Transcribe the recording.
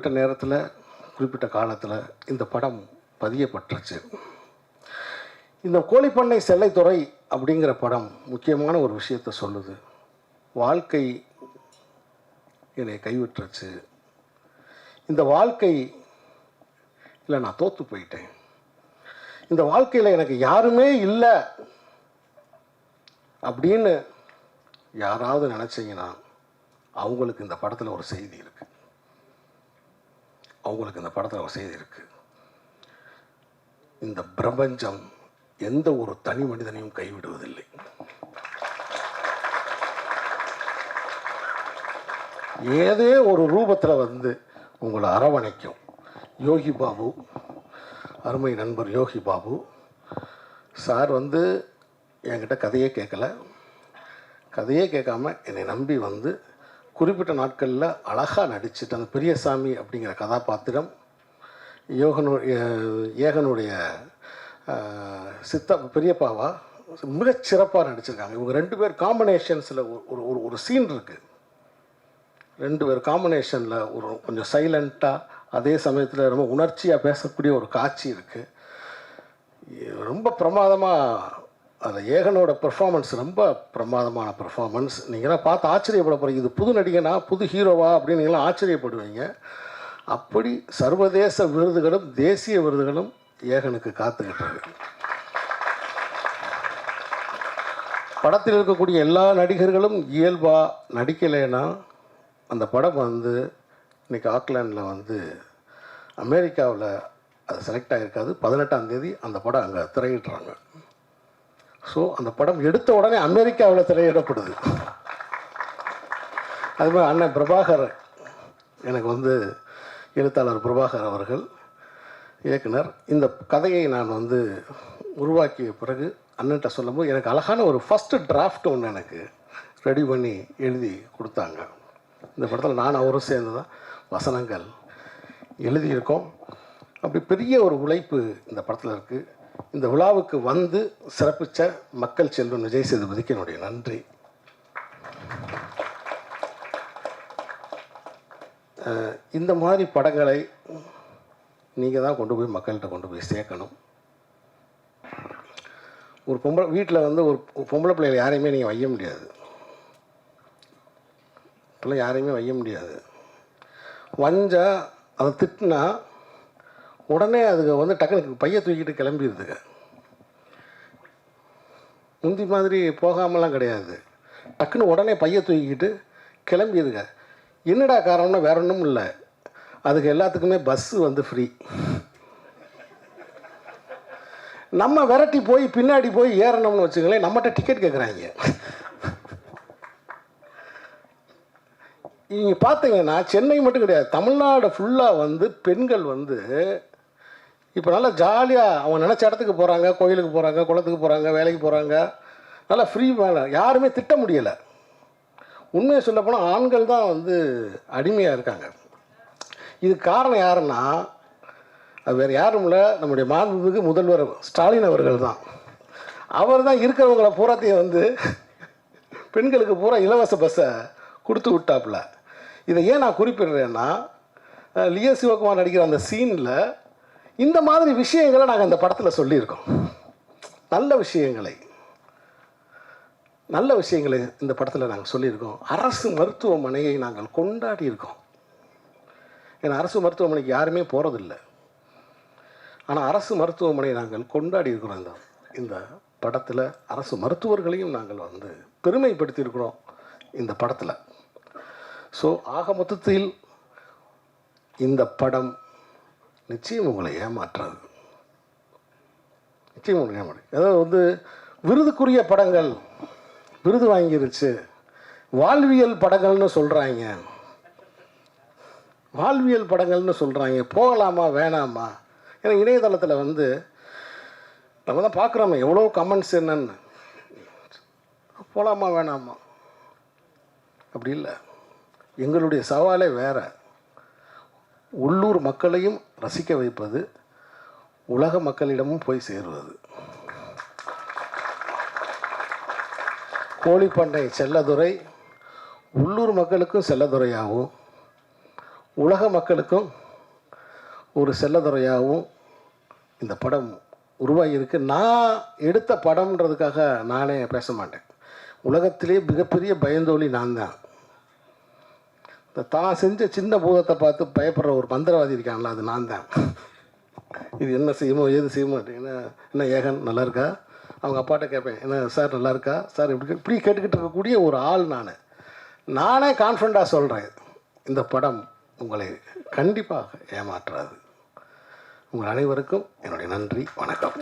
குறிப்பிட்ட நேரத்தில் குறிப்பிட்ட காலத்தில் இந்த படம் பதியப்பட்டுருச்சு. இந்த கோழிப்பண்ணை செல்லைத்துறை அப்படிங்கிற படம் முக்கியமான ஒரு விஷயத்தை சொல்லுது. வாழ்க்கை என்னை கைவிட்டுருச்சு. இந்த வாழ்க்கை இல்லை நான் தோற்று போயிட்டேன். இந்த வாழ்க்கையில் எனக்கு யாருமே இல்லை அப்படின்னு யாராவது நினச்சிங்கன்னா அவங்களுக்கு இந்த படத்தில் ஒரு செய்தி இருக்குது அவங்களுக்கு இந்த படத்தில் ஒரு செய்தி இருக்கு. இந்த பிரபஞ்சம் எந்த ஒரு தனி மனிதனையும் கைவிடுவதில்லை. ஏதே ஒரு ரூபத்தில் வந்து உங்களை அரவணைக்கும். யோகி பாபு அருமை நண்பர் யோகி பாபு. சார் வந்து என்கிட்ட கதையே கேட்கல. கதையே கேட்காம என்னை நம்பி வந்து குறிப்பிட்ட நாட்களில் அழகாக நடிச்சிட்டு அந்த பெரியசாமி அப்படிங்கிற கதாபாத்திரம் யோகனு ஏகனுடைய சித்த பெரியப்பாவா மிகச்சிறப்பாக நடிச்சிருக்காங்க. இவங்க ரெண்டு பேர் காம்பினேஷன்ஸில் ஒரு ஒரு ஒரு சீன் இருக்குது ரெண்டு பேர் காம்பினேஷனில் ஒரு கொஞ்சம் சைலண்ட்டாக அதே சமயத்தில் ரொம்ப உணர்ச்சியாக பேசக்கூடிய ஒரு காட்சி இருக்குது ரொம்ப பிரமாதமாக அதில் ஏகனோட பெர்ஃபார்மன்ஸ் ரொம்ப பிரமாதமான பெர்ஃபார்மன்ஸ் நீங்களாம் பார்த்து ஆச்சரியப்பட போகிறீங்க இது புது நடிகனா புது ஹீரோவா அப்படின்னு நீங்களாம் ஆச்சரியப்படுவீங்க. அப்படி சர்வதேச விருதுகளும் தேசிய விருதுகளும் ஏகனுக்கு காத்துக்கிட்டது படத்தில் இருக்கக்கூடிய எல்லா நடிகர்களும் இயல்பாக நடிக்கலைன்னா அந்த படம் வந்து இன்றைக்கி ஆக்லாண்டில் வந்து அமெரிக்காவில் அது செலக்ட் ஆகிருக்காது பதினெட்டாம் தேதி அந்த படம் அங்கே திரையிடுறாங்க. ஸோ அந்த படம் எடுத்த உடனே அமெரிக்காவில் திரையிடப்படுது. அது மாதிரி அண்ணன் பிரபாகர் எனக்கு வந்து எழுத்தாளர் பிரபாகர் அவர்கள் இயக்குனர். இந்த கதையை நான் வந்து உருவாக்கிய பிறகு அண்ணன்ட்ட சொல்லும்போது எனக்கு அழகான ஒரு ஃபஸ்ட்டு டிராஃப்ட் ஒன்று எனக்கு ரெடி பண்ணி எழுதி கொடுத்தாங்க. இந்த படத்தில் நான் அவரும் சேர்ந்து தான் வசனங்கள் எழுதியிருக்கோம். அப்படி பெரிய ஒரு உழைப்பு இந்த படத்தில் இருக்குது இந்த விழாவுக்கு வந்து சிறப்பித்த மக்கள் செல்வன் விஜய் சேதுபதிக்கு என்னுடைய நன்றி இந்த மாதிரி படங்களை நீங்கள் தான் கொண்டு போய் மக்கள்கிட்ட கொண்டு போய் சேர்க்கணும். ஒரு பொம்பளை வீட்டில் வந்து ஒரு பொம்பளை பிள்ளைகளை யாரையுமே நீங்கள் வைய முடியாது. இப்போல்லாம் யாரையுமே வைய முடியாது. வஞ்சால் அதை திட்டினா உடனே அதுக்கு வந்து டக்குனு பைய தூக்கிட்டு கிளம்பிடுதுங்க முந்தி மாதிரி போகாமலாம் கிடையாது. டக்குன்னு உடனே பைய தூக்கிக்கிட்டு கிளம்பிடுதுங்க என்னடா காரணம்னா வேற ஒன்றும் இல்லை. அதுக்கு எல்லாத்துக்குமே பஸ்ஸு வந்து ஃப்ரீ நம்ம விரட்டி போய் பின்னாடி போய் ஏறணும்னு வச்சுங்களேன் நம்மகிட்ட டிக்கெட் கேட்குறாங்க நீங்கள் பார்த்தீங்கன்னா சென்னை மட்டும் கிடையாது தமிழ்நாடு ஃபுல்லாக வந்து பெண்கள் வந்து இப்போ நல்லா ஜாலியாக அவங்க நினச்ச இடத்துக்கு போகிறாங்க கோயிலுக்கு போகிறாங்க குளத்துக்கு போகிறாங்க வேலைக்கு போகிறாங்க நல்லா ஃப்ரீ வேலை யாருமே திட்ட முடியலை. உண்மையை சொல்லப்போனால் ஆண்கள் தான் வந்து அடிமையாக இருக்காங்க. இதுக்கு காரணம் யாருன்னா அது வேறு யாரும் இல்லை நம்முடைய மாண்புமிகு முதல்வர் ஸ்டாலின் அவர்கள் தான். அவர் தான் இருக்கிறவங்கள பூராத்தையும் வந்து பெண்களுக்கு பூரா இலவச பஸ்ஸை கொடுத்து விட்டாப்புல. இதை ஏன் நான் குறிப்பிடுறேன்னா லியோ சிவகுமார் நடிக்கிற அந்த சீனில் இந்த மாதிரி விஷயங்களை நாங்கள் அந்த படத்தில் சொல்லியிருக்கோம். நல்ல விஷயங்களை. நல்ல விஷயங்களை இந்த படத்தில் நாங்கள் சொல்லியிருக்கோம். அரசு மருத்துவமனையை நாங்கள் கொண்டாடி இருக்கோம் ஏன்னா அரசு மருத்துவமனைக்கு யாருமே போகிறதில்ல ஆனால் அரசு மருத்துவமனையை நாங்கள் கொண்டாடி இருக்கிறோம் இந்த இந்த படத்தில் அரசு மருத்துவர்களையும் நாங்கள் வந்து பெருமைப்படுத்தியிருக்கிறோம் இந்த படத்தில். ஸோ ஆக மொத்தத்தில் இந்த படம் நிச்சயம் உங்களை ஏமாற்றாது. நிச்சயம் உங்களை ஏமாற்று அதாவது வந்து விருதுக்குரிய படங்கள் விருது வாங்கிருச்சு. வாழ்வியல் படங்கள்னு சொல்கிறாங்க வாழ்வியல் படங்கள்னு சொல்கிறாங்க போகலாமா வேணாமா? ஏன்னா இணையதளத்தில் வந்து நம்ம தான் பார்க்குறோமே எவ்வளோ கமெண்ட்ஸ் என்னன்னு. போகலாமா வேணாமா? அப்படி இல்லை. எங்களுடைய சவாலே வேறு. உள்ளூர் மக்களையும் ரசிக்க வைப்பது உலக மக்களிடமும் போய் சேருவது. கோழிப்பண்டை செல்லதுரை உள்ளூர் மக்களுக்கும் செல்லதுறையாகவும் உலக மக்களுக்கும் ஒரு செல்லதுறையாகவும் இந்த படம் உருவாகியிருக்கு. நான் எடுத்த படம்ன்றதுக்காக நானே பேச மாட்டேன். உலகத்திலே மிகப்பெரிய பயந்தோழி நான் தான் இந்த தான் செஞ்ச சின்ன பூதத்தை பார்த்து பயப்படுற ஒரு மந்திரவாதி இருக்கான்ல அது நான் தான். இது என்ன செய்யுமோ ஏது செய்யுமோ என்ன என்ன ஏகன் நல்லா இருக்கா? அவங்க அப்பாட்ட கேட்பேன் என்ன சார் நல்லா இருக்கா? சார் இப்படி இப்படி கேட்டுக்கிட்டு இருக்கக்கூடிய ஒரு ஆள் நான். நானே கான்ஃபிடண்ட்டாக சொல்கிறேன் இந்த படம் உங்களை கண்டிப்பாக ஏமாற்றாது. உங்கள் அனைவருக்கும் என்னுடைய நன்றி வணக்கம்.